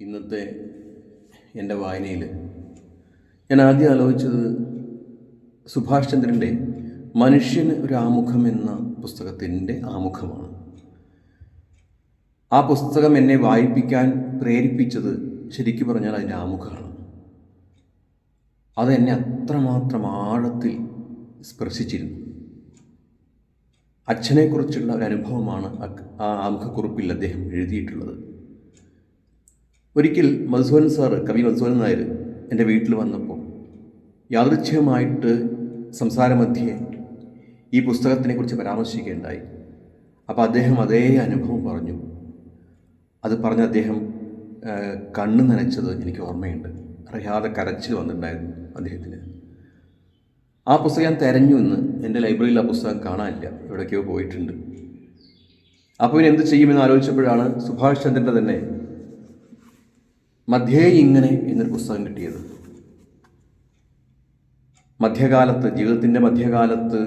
ഇന്നത്തെ എന്റെ വായനയിൽ ഞാൻ ആദ്യം ആലോചിച്ചത് സുഭാഷ് ചന്ദ്രന്റെ മനുഷ്യന് ഒരു ആമുഖം എന്ന പുസ്തകത്തിന്റെ ആമുഖമാണ്. ആ പുസ്തകം എന്നെ വായിപ്പിക്കാൻ പ്രേരിപ്പിച്ചത് ശരിക്കു പറഞ്ഞാൽ അതിന്റെ ആമുഖമാണ്. അതെന്നെ അത്രമാത്രം ആഴത്തിൽ സ്പർശിച്ചിരുന്നു. അച്ഛനെക്കുറിച്ചുള്ള ഒരു അനുഭവമാണ് ആ ആമുഖക്കുറിപ്പിൽ അദ്ദേഹം എഴുതിയിട്ടുള്ളത്. ഒരിക്കൽ മധുസൂൻ സാറ് കവി മധുസൂൻ നായർ എന്റെ വീട്ടിൽ വന്നപ്പോൾ യാദൃച്ഛികമായിട്ട് സംസാരമധ്യേ ഈ പുസ്തകത്തിനെക്കുറിച്ച് പരാമർശിക്കുകയുണ്ടായി. അപ്പോൾ അദ്ദേഹം അതേ അനുഭവം പറഞ്ഞു. അത് പറഞ്ഞ് അദ്ദേഹം കണ്ണ് നനച്ചത് എനിക്ക് ഓർമ്മയുണ്ട്. അറിയാതെ കരച്ചിൽ വന്നിട്ടുണ്ടായിരുന്നു അദ്ദേഹത്തിന്. ആ പുസ്തകം ഞാൻ തിരഞ്ഞു എന്ന് എന്റെ ലൈബ്രറിയിൽ ആ പുസ്തകം കാണാനില്ല. എവിടേക്കോ പോയിട്ടുണ്ട്. അപ്പോൾ ഇനി എന്ത് ചെയ്യുമെന്ന് ആലോചിച്ചപ്പോഴാണ് സുഭാഷ് ചന്ദ്രന്റെ തന്നെ മധ്യേ ഇങ്ങനെ എന്നൊരു പുസ്തകം കിട്ടിയത്. മധ്യകാലത്ത് ജീവിതത്തിന്റെ മധ്യകാലത്ത്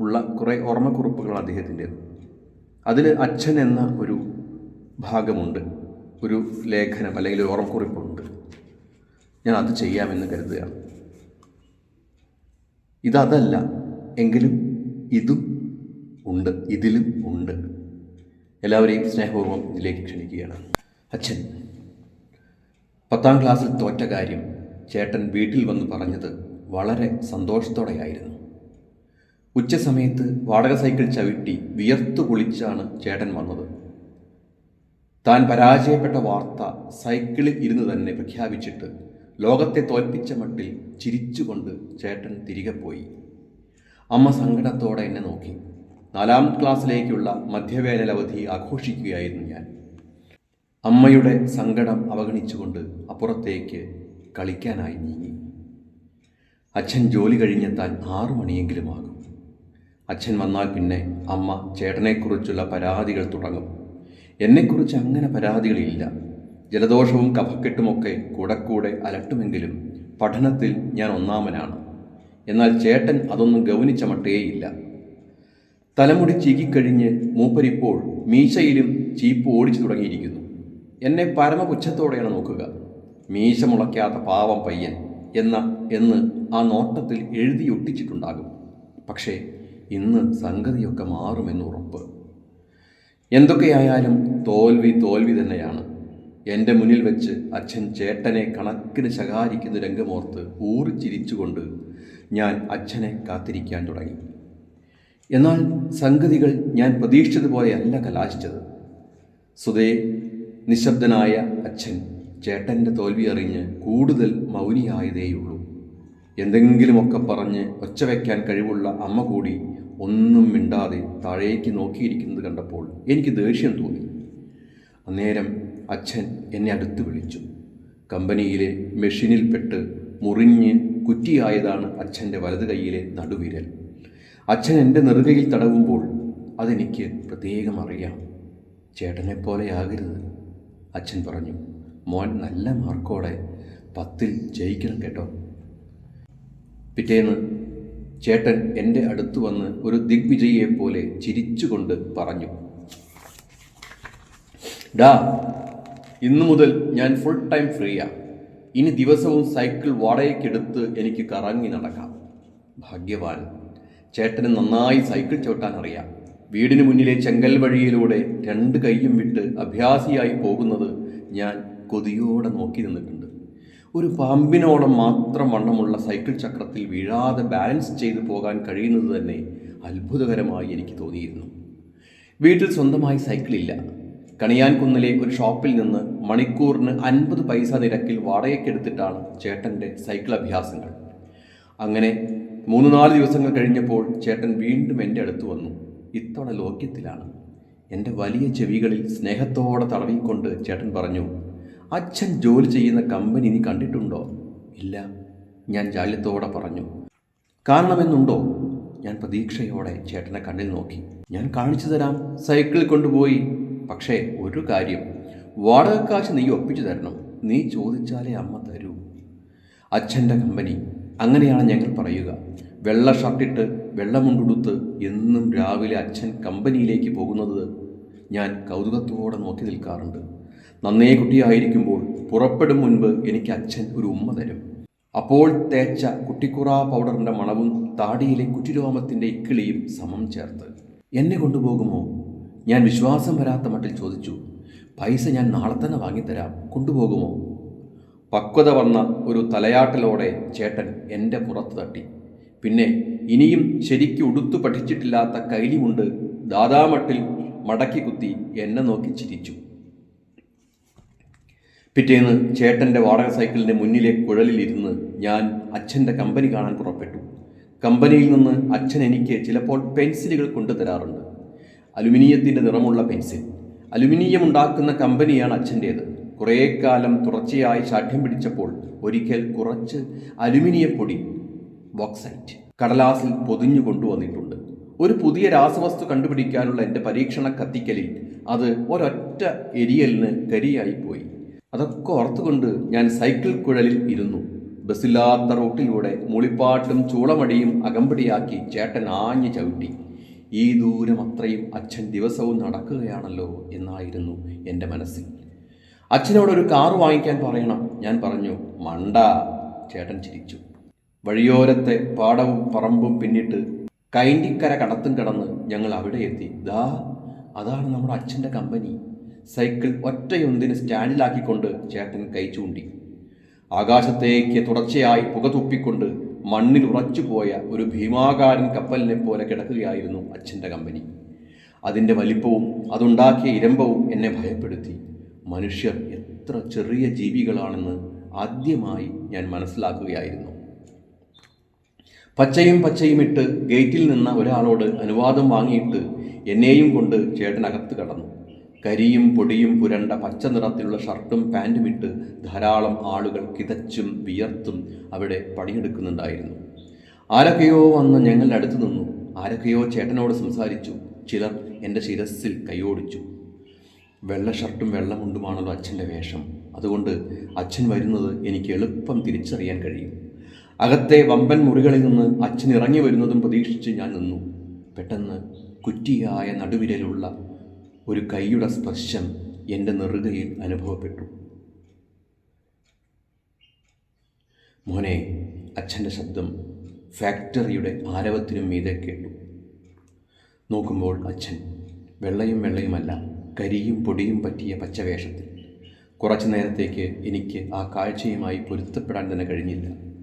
ഉള്ള കുറേ ഓർമ്മക്കുറിപ്പുകൾ അദ്ദേഹത്തിന്റേത്. അതിൽ അച്ഛൻ എന്ന ഒരു ഭാഗമുണ്ട് ഒരു ലേഖനം അല്ലെങ്കിൽ ഒരു ഓർമ്മക്കുറിപ്പുണ്ട്. ഞാൻ അത് ചെയ്യാമെന്ന് കരുതുകയാണ്. ഇതതല്ല എങ്കിലും ഇതും ഉണ്ട് ഇതിലും ഉണ്ട്. എല്ലാവരെയും സ്നേഹപൂർവം ഇതിലേക്ക് ക്ഷണിക്കുകയാണ്. അച്ഛൻ. പത്താം ക്ലാസ്സിൽ തോറ്റ കാര്യം ചേട്ടൻ വീട്ടിൽ വന്ന് പറഞ്ഞത് വളരെ സന്തോഷത്തോടെയായിരുന്നു. ഉച്ചസമയത്ത് വാടക സൈക്കിൾ ചവിട്ടി വിയർത്തു കുളിച്ചാണ് ചേട്ടൻ വന്നത്. താൻ പരാജയപ്പെട്ട വാർത്ത സൈക്കിളിൽ ഇരുന്ന് തന്നെ പ്രഖ്യാപിച്ചിട്ട് ലോകത്തെ തോൽപ്പിച്ച മട്ടിൽ ചിരിച്ചുകൊണ്ട് ചേട്ടൻ തിരികെ പോയി. അമ്മ സങ്കടത്തോടെ എന്നെ നോക്കി. നാലാം ക്ലാസ്സിലേക്കുള്ള മധ്യവേനലവധി ആഘോഷിക്കുകയായിരുന്നു ഞാൻ. അമ്മയുടെ സങ്കടം അവഗണിച്ചുകൊണ്ട് അപ്പുറത്തേക്ക് കളിക്കാനായി നീങ്ങി. അച്ഛൻ ജോലി കഴിഞ്ഞെത്താൻ ആറു മണിയെങ്കിലും ആകും. അച്ഛൻ വന്നാൽ പിന്നെ അമ്മ ചേട്ടനെക്കുറിച്ചുള്ള പരാതികൾ തുടങ്ങും. എന്നെക്കുറിച്ച് അങ്ങനെ പരാതികളില്ല. ജലദോഷവും കഫക്കെട്ടുമൊക്കെ കൂടെ കൂടെ അലട്ടുമെങ്കിലും പഠനത്തിൽ ഞാൻ ഒന്നാമനാണ്. എന്നാൽ ചേട്ടൻ അതൊന്നും ഗൗനിച്ച മട്ടേയില്ല തലമുടി ചീകിക്കഴിഞ്ഞ് മൂപ്പരിപ്പോൾ മീശയിലും ചീപ്പ് ഓടിച്ചു തുടങ്ങിയിരിക്കുന്നു. എന്നെ പരമപുച്ഛത്തോടെയാണ് നോക്കുക. മീശ മുളയ്ക്കാത്ത പാവം പയ്യൻ എന്ന എന്ന് ആ നോട്ടത്തിൽ എഴുതിയൊട്ടിച്ചിട്ടുണ്ടാകും പക്ഷേ ഇന്ന് സംഗതിയൊക്കെ മാറുമെന്ന് ഉറപ്പ്. എന്തൊക്കെയായാലും തോൽവി തോൽവി തന്നെയാണ്. എന്റെ മുന്നിൽ വെച്ച് അച്ഛൻ ചേട്ടനെ കണക്കിന് ശകാരിക്കുന്ന രംഗമോർത്ത് ഊറിച്ചിരിച്ചുകൊണ്ട് ഞാൻ അച്ഛനെ കാത്തിരിക്കാൻ തുടങ്ങി. എന്നാൽ സംഗതികൾ ഞാൻ പ്രതീക്ഷിച്ചതുപോലെയല്ല കലാശിച്ചത്. സുതേ നിശബ്ദനായ അച്ഛൻ ചേട്ടന്റെ തോൽവി അറിഞ്ഞ് കൂടുതൽ മൗനിയായതേയുള്ളൂ. എന്തെങ്കിലുമൊക്കെ പറഞ്ഞ് ഒച്ച വയ്ക്കാൻ കഴിവുള്ള അമ്മ കൂടി ഒന്നും മിണ്ടാതെ താഴേക്ക് നോക്കിയിരിക്കുന്നത് കണ്ടപ്പോൾ എനിക്ക് ദേഷ്യം തോന്നി. അന്നേരം അച്ഛൻ എന്നെ അടുത്ത് വിളിച്ചു. കമ്പനിയിലെ മെഷീനിൽപ്പെട്ട് മുറിഞ്ഞ് കുറ്റിയായതാണ് അച്ഛന്റെ വലത് കൈയിലെ നടുവിരൽ. അച്ഛൻ എന്റെ നെറുകയിൽ തടവുമ്പോൾ അതെനിക്ക് പ്രത്യേകം അറിയാം. ചേട്ടനെ പോലെയാകരുത് അച്ഛൻ പറഞ്ഞു മോൻ നല്ല മാർക്കോടെ പത്തിൽ ജയിക്കണം കേട്ടോ. പിറ്റേന്ന് ചേട്ടൻ എന്റെ അടുത്ത് വന്ന് ഒരു ദിഗ്വിജയിയെപ്പോലെ ചിരിച്ചുകൊണ്ട് പറഞ്ഞു ഡാ ഇന്നു മുതൽ ഞാൻ ഫുൾ ടൈം ഫ്രീയാ ഇനി ദിവസവും സൈക്കിൾ വാടകയ്ക്കെടുത്ത് എനിക്ക് കറങ്ങി നടക്കാം. ഭാഗ്യവാൻ. ചേട്ടന് നന്നായി സൈക്കിൾ ചവിട്ടാൻ അറിയാം. വീടിന് മുന്നിലെ ചെങ്കൽ വഴിയിലൂടെ രണ്ട് കൈയും വിട്ട് അഭ്യാസിയായി പോകുന്നത് ഞാൻ കൊതിയോടെ നോക്കി നിന്നിട്ടുണ്ട്. ഒരു പാമ്പിനോളം മാത്രം വണ്ണമുള്ള സൈക്കിൾ ചക്രത്തിൽ വീഴാതെ ബാലൻസ് ചെയ്തു പോകാൻ കഴിയുന്നത് തന്നെ അത്ഭുതകരമായി എനിക്ക് തോന്നിയിരുന്നു. വീട്ടിൽ സ്വന്തമായി സൈക്കിളില്ല. കണിയാൻകുന്നിലെ ഒരു ഷോപ്പിൽ നിന്ന് മണിക്കൂറിന് അൻപത് പൈസ നിരക്കിൽ വാടകയ്ക്കെടുത്തിട്ടാണ് ചേട്ടന്റെ സൈക്കിൾ അഭ്യാസങ്ങൾ. അങ്ങനെ മൂന്ന് നാല് ദിവസങ്ങൾ കഴിഞ്ഞപ്പോൾ ചേട്ടൻ വീണ്ടും എന്റെ അടുത്ത് വന്നു. ഇത്തവണ ലോക്യത്തിലാണ്. എന്റെ വലിയ ചെവികളിൽ സ്നേഹത്തോടെ തടവിക്കൊണ്ട് ചേട്ടൻ പറഞ്ഞു അച്ഛൻ ജോലി ചെയ്യുന്ന കമ്പനി നീ കണ്ടിട്ടുണ്ടോ? ഇല്ല ഞാൻ ജാല്യത്തോടെ പറഞ്ഞു. കാരണമെന്നുണ്ടോ ഞാൻ പ്രതീക്ഷയോടെ ചേട്ടനെ കണ്ണിൽ നോക്കി. ഞാൻ കാണിച്ചു തരാം സൈക്കിളിൽ കൊണ്ടുപോയി. പക്ഷേ ഒരു കാര്യം വാടകക്കാശ് നീ ഒപ്പിച്ചു തരണം. നീ ചോദിച്ചാലേ അമ്മ തരൂ. അച്ഛന്റെ കമ്പനി അങ്ങനെയാണ് ഞങ്ങൾ പറയുക. വെള്ള ഷർട്ടിട്ട് വെള്ളമുണ്ടുടുത്ത് എന്നും രാവിലെ അച്ഛൻ കമ്പനിയിലേക്ക് പോകുന്നത് ഞാൻ കൗതുകത്തോടെ നോക്കി നിൽക്കാറുണ്ട്. നന്നേ കുട്ടിയായിരിക്കുമ്പോൾ പുറപ്പെടും മുൻപ് എനിക്ക് അച്ഛൻ ഒരു ഉമ്മ തരും. അപ്പോൾ തേച്ച കുട്ടിക്കുറ പൗഡറിന്റെ മണവും താടിയിലെ കുറ്റിരോമത്തിന്റെ ഇക്കിളിയും സമം ചേർത്ത്. എന്നെ കൊണ്ടുപോകുമോ? ഞാൻ വിശ്വാസം വരാത്ത മട്ടിൽ ചോദിച്ചു. പൈസ ഞാൻ നാളെ തന്നെ വാങ്ങിത്തരാം. കൊണ്ടുപോകുമോ? പക്വത വന്ന ഒരു തലയാട്ടലോടെ ചേട്ടൻ എന്റെ പുറത്ത് തട്ടി. പിന്നെ ഇനിയും ശരിക്ക് ഉടുത്തു പഠിച്ചിട്ടില്ലാത്ത കൈലിമുണ്ട് ദാദാമട്ടിൽ മടക്കി കുത്തി എന്നെ നോക്കി ചിരിച്ചു. പിറ്റേന്ന് ചേട്ടന്റെ വാടക സൈക്കിളിന്റെ മുന്നിലെ കുഴലിലിരുന്ന് ഞാൻ അച്ഛന്റെ കമ്പനി കാണാൻ പുറപ്പെട്ടു. കമ്പനിയിൽ നിന്ന് അച്ഛൻ എനിക്ക് ചിലപ്പോൾ പെൻസിലുകൾ കൊണ്ടുതരാറുണ്ട് അലുമിനിയത്തിന്റെ നിറമുള്ള പെൻസിൽ. അലുമിനിയം ഉണ്ടാക്കുന്ന കമ്പനിയാണ് അച്ഛന്റേത് കുറേ കാലം തുടർച്ചയായി ശാഠ്യം പിടിച്ചപ്പോൾ ഒരിക്കൽ കുറച്ച് അലുമിനിയപ്പൊടി ബോക്സൈറ്റ്. കടലാസിൽ പൊതിഞ്ഞു കൊണ്ടുവന്നിട്ടുണ്ട്. ഒരു പുതിയ രാസവസ്തു കണ്ടുപിടിക്കാനുള്ള എന്റെ പരീക്ഷണ കത്തിക്കലിൽ അത് ഒരൊറ്റ എരിയലിന് കരിയായി പോയി അതൊക്കെ ഓർത്തുകൊണ്ട് ഞാൻ സൈക്കിൾ കുഴലിൽ ഇരുന്നു. ബസ്സില്ലാത്ത റോട്ടിലൂടെ മുളിപ്പാട്ടും ചൂളമടിയും അകമ്പടിയാക്കി ചേട്ടൻ ആഞ്ഞു ചവിട്ടി. ഈ ദൂരം അത്രയും അച്ഛൻ ദിവസവും നടക്കുകയാണല്ലോ എന്നായിരുന്നു എന്റെ മനസ്സിൽ. അച്ഛനോടൊരു കാർ വാങ്ങിക്കാൻ പറയണം. ഞാൻ പറഞ്ഞു മണ്ട ചേട്ടൻ ചിരിച്ചു. വഴിയോരത്തെ പാടവും പറമ്പും പിന്നിട്ട് കൈൻഡിക്കര കടത്തും കടന്ന് ഞങ്ങൾ അവിടെ എത്തി. ദാ അതാണ് നമ്മുടെ അച്ഛന്റെ കമ്പനി. സൈക്കിൾ ഒറ്റയൊന്നിന് സ്റ്റാൻഡിലാക്കിക്കൊണ്ട് ചേട്ടൻ കൈ ചൂണ്ടി. ആകാശത്തേക്ക് തുടർച്ചയായി പുക തുപ്പിക്കൊണ്ട് മണ്ണിൽ ഉറച്ചുപോയ ഒരു ഭീമാകാരൻ കപ്പലിനെ പോലെ കിടക്കുകയായിരുന്നു അച്ഛന്റെ കമ്പനി. അതിന്റെ വലിപ്പവും അതുണ്ടാക്കിയ ഇരമ്പവും എന്നെ ഭയപ്പെടുത്തി. മനുഷ്യർ എത്ര ചെറിയ ജീവികളാണെന്ന് ആദ്യമായി ഞാൻ മനസ്സിലാക്കുകയായിരുന്നു. പച്ചയും പച്ചയും ഇട്ട് ഗേറ്റിൽ നിന്ന ഒരാളോട് അനുവാദം വാങ്ങിയിട്ട് എന്നെയും കൊണ്ട് ചേട്ടനകത്ത് കടന്നു. കരിയും പൊടിയും പുരണ്ട പച്ച നിറത്തിലുള്ള ഷർട്ടും പാന്റും ഇട്ട് ധാരാളം ആളുകൾ കിതച്ചും വിയർത്തും അവിടെ പണിയെടുക്കുന്നുണ്ടായിരുന്നു. ആരൊക്കെയോ വന്ന് ഞങ്ങളുടെ അടുത്ത് നിന്നു. ആരൊക്കെയോ ചേട്ടനോട് സംസാരിച്ചു. ചിലർ എന്റെ ശിരസിൽ കൈയോടിച്ചു. വെള്ള ഷർട്ടും വെള്ളമുണ്ടുമാണല്ലോ അച്ഛന്റെ വേഷം. അതുകൊണ്ട് അച്ഛൻ വരുന്നത് എനിക്ക് എളുപ്പം തിരിച്ചറിയാൻ കഴിയും. അകത്തെ വമ്പൻ മുറികളിൽ നിന്ന് അച്ഛൻ ഇറങ്ങി വരുന്നതും പ്രതീക്ഷിച്ച് ഞാൻ നിന്നു. പെട്ടെന്ന് കുറ്റിയായ നടുവിരലുള്ള ഒരു കൈയുടെ സ്പർശം എന്റെ നെറുകയിൽ അനുഭവപ്പെട്ടു. മോനെ അച്ഛന്റെ ശബ്ദം ഫാക്ടറിയുടെ ആരവത്തിനും മീതെ കേട്ടു. നോക്കുമ്പോൾ അച്ഛൻ വെള്ളയും വെള്ളയുമല്ല കരിയും പൊടിയും പറ്റിയ പച്ചവേഷത്തിൽ. കുറച്ചു നേരത്തേക്ക് എനിക്ക് ആ കാഴ്ചയുമായി പൊരുത്തപ്പെടാൻ തന്നെ കഴിഞ്ഞില്ല.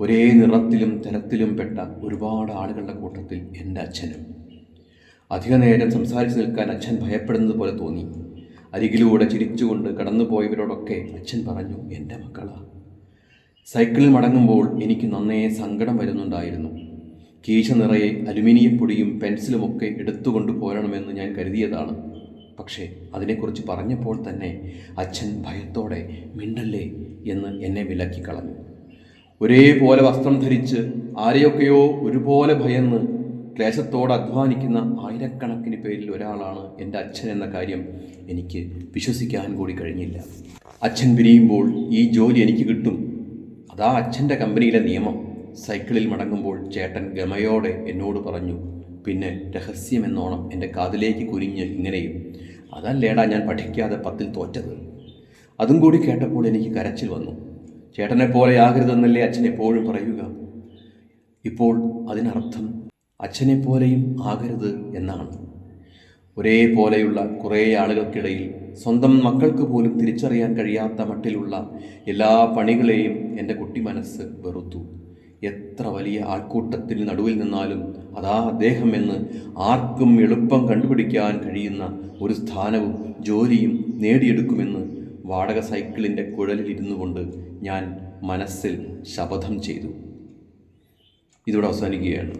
ഒരേ നിറത്തിലും തരത്തിലും പെട്ട ഒരുപാട് ആളുകളുടെ കൂട്ടത്തിൽ എന്റെ അച്ഛനും. അധിക നേരം സംസാരിച്ചു നിൽക്കാൻ അച്ഛൻ ഭയപ്പെടുന്നത് പോലെ തോന്നി. അരികിലൂടെ ചിരിച്ചുകൊണ്ട് കടന്നുപോയവരോടൊക്കെ അച്ഛൻ പറഞ്ഞു എന്റെ മക്കളാ. സൈക്കിളിൽ മടങ്ങുമ്പോൾ എനിക്ക് നന്നേ സങ്കടം വരുന്നുണ്ടായിരുന്നു. കീശ നിറയെ അലുമിനിയപ്പൊടിയും പെൻസിലുമൊക്കെ എടുത്തുകൊണ്ട് പോരണമെന്ന് ഞാൻ കരുതിയതാണ്. പക്ഷേ അതിനെക്കുറിച്ച് പറഞ്ഞപ്പോൾ തന്നെ അച്ഛൻ ഭയത്തോടെ മിണ്ടല്ലേ? എന്ന് എന്നെ വിലക്കി കളഞ്ഞു. ഒരേപോലെ വസ്ത്രം ധരിച്ച് ആരെയൊക്കെയോ ഒരുപോലെ ഭയന്ന് ക്ലേശത്തോടെ അധ്വാനിക്കുന്ന ആയിരക്കണക്കിന് പേരിൽ ഒരാളാണ് എന്റെ അച്ഛൻ എന്ന കാര്യം എനിക്ക് വിശ്വസിക്കാൻ കൂടി കഴിഞ്ഞില്ല. അച്ഛൻ പിരിയുമ്പോൾ ഈ ജോലി എനിക്ക് കിട്ടും. അതാ അച്ഛന്റെ കമ്പനിയിലെ നിയമം. സൈക്കിളിൽ മടങ്ങുമ്പോൾ ചേട്ടൻ ഗമയോടെ എന്നോട് പറഞ്ഞു പിന്നെ രഹസ്യമെന്നോണം എന്റെ കാതിലേക്ക് കുനിഞ്ഞ് ഇങ്ങനെയും. അതല്ലേടാ ഞാൻ പഠിക്കാതെ പത്തിൽ തോറ്റത്. അതും കൂടി കേട്ടപ്പോൾ എനിക്ക് കരച്ചിൽ വന്നു. ചേട്ടനെ പോലെ ആകരുതെന്നല്ലേ അച്ഛൻ എപ്പോഴും പറയുക. ഇപ്പോൾ അതിനർത്ഥം അച്ഛനെ പോലെയും ആകരുത് എന്നാണ്. ഒരേപോലെയുള്ള കുറേ ആളുകൾക്കിടയിൽ സ്വന്തം മക്കൾക്ക് പോലും തിരിച്ചറിയാൻ കഴിയാത്ത മട്ടിലുള്ള എല്ലാ പണികളെയും എന്റെ കുട്ടി മനസ്സ് വെറുത്തു. എത്ര വലിയ ആൾക്കൂട്ടത്തിന് നടുവിൽ നിന്നാലും അതാ അദ്ദേഹം എന്ന് ആർക്കും എളുപ്പം കണ്ടുപിടിക്കാൻ കഴിയുന്ന ഒരു സ്ഥാനവും ജോലിയും നേടിയെടുക്കുമെന്ന് വാടക സൈക്കിളിന്റെ കുഴലിൽ ഇരുന്നു കൊണ്ട് ഞാൻ മനസ്സിൽ ശപഥം ചെയ്തു. ഇതോടെ അവസാനിക്കുകയാണ്.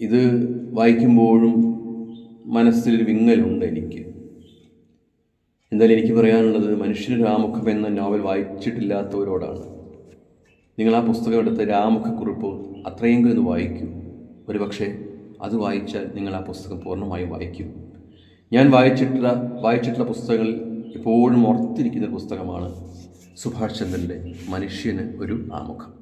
ഇത് വായിക്കുമ്പോഴും മനസ്സിൽ വിങ്ങലുണ്ട് എനിക്ക്. എന്തായാലും എനിക്ക് പറയാനുള്ളത് മനുഷ്യന് രാമുഖം എന്ന നോവൽ വായിച്ചിട്ടില്ലാത്തവരോടാണ്. നിങ്ങൾ ആ പുസ്തകം എടുത്ത രാമുഖക്കുറിപ്പ് അത്രയെങ്കിലും ഒന്ന് വായിക്കൂ. ഒരുപക്ഷെ അത് വായിച്ചാൽ നിങ്ങൾ ആ പുസ്തകം പൂർണമായും വായിക്കും. ഞാൻ വായിച്ചിട്ടുള്ള വായിച്ചിട്ടുള്ള പുസ്തകങ്ങളിൽ എപ്പോഴും ഓർത്തിരിക്കുന്ന പുസ്തകമാണ് സുഭാഷ് ചന്ദ്രന്റെ മനുഷ്യന് ഒരു ആമുഖം.